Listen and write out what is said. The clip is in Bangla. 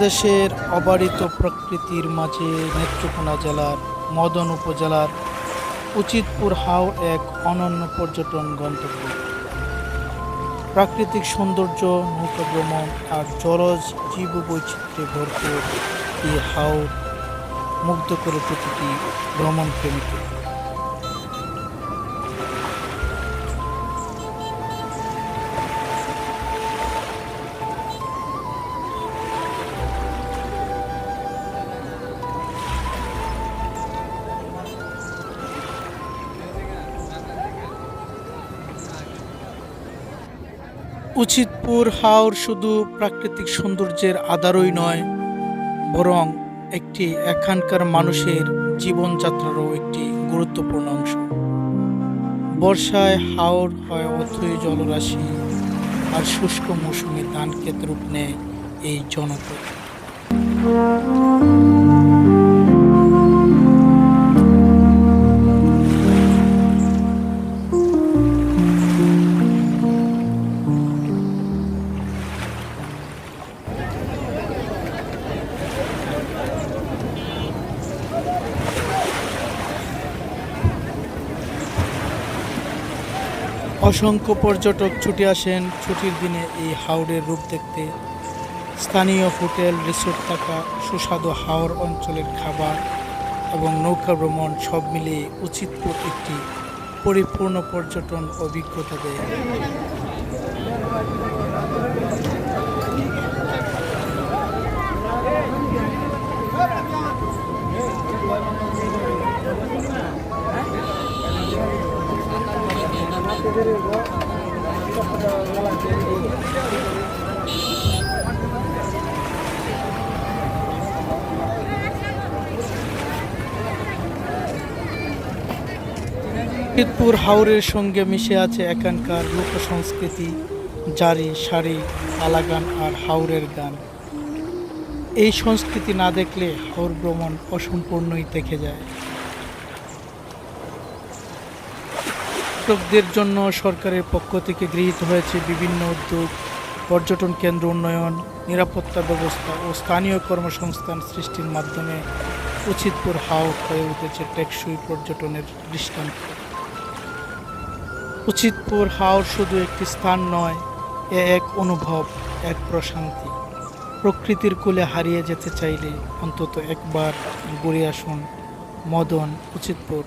দেশের অবারিত প্রকৃতির মাঝে নেত্রকোনা জেলার মদন উপজেলার উচিতপুর হাও এক অনন্য পর্যটন গন্তব্য। প্রাকৃতিক সৌন্দর্য নৌকা ভ্রমণ আর জলজ জীব বৈচিত্র্যে ভরপুর এই হাও মুগ্ধ করে প্রতিটি ভ্রমণ প্রেমীকে উচিতপুর হাওর শুধু প্রাকৃতিক সৌন্দর্যের আধারই নয়, বরং একটি এখানকার মানুষের জীবনযাত্রারও একটি গুরুত্বপূর্ণ অংশ। বর্ষায় হাওর হয় অথই জলরাশি, আর শুষ্ক মৌসুমে ধান ক্ষেত রূপ নেয় এই জনপদ। অসংখ্য পর্যটক ছুটে আসেন ছুটির দিনে এই হাওড়ের রূপ দেখতে। স্থানীয় হোটেল, রিসোর্ট থাকা সুস্বাদু হাওড় অঞ্চলের খাবার এবং নৌকা ভ্রমণ সব মিলিয়ে উচিতপুর একটি পরিপূর্ণ পর্যটন অভিজ্ঞতা দেয়। উচিতপুর হাওরের সঙ্গে মিশে আছে এখানকার লোক সংস্কৃতি জারি, শাড়ি, আলাগান আর হাওরের গান। এই সংস্কৃতি না দেখলে হাওর ভ্রমণ অসম্পূর্ণই থেকে যায়। পর্যটকদের জন্য সরকারের পক্ষ থেকে গৃহীত হয়েছে বিভিন্ন উদ্যোগ, পর্যটন কেন্দ্র উন্নয়ন, নিরাপত্তা ব্যবস্থা ও স্থানীয় কর্মসংস্থান সৃষ্টির মাধ্যমে উচিতপুর হাওর হয়ে উঠেছে টেকসই পর্যটনের দৃষ্টান্ত। উচিতপুর হাওর শুধু একটি স্থান নয়, এ এক অনুভব, এক প্রশান্তি। প্রকৃতির কোলে হারিয়ে যেতে চাইলে অন্তত একবার ঘুরে আসুন মদন উচিতপুর।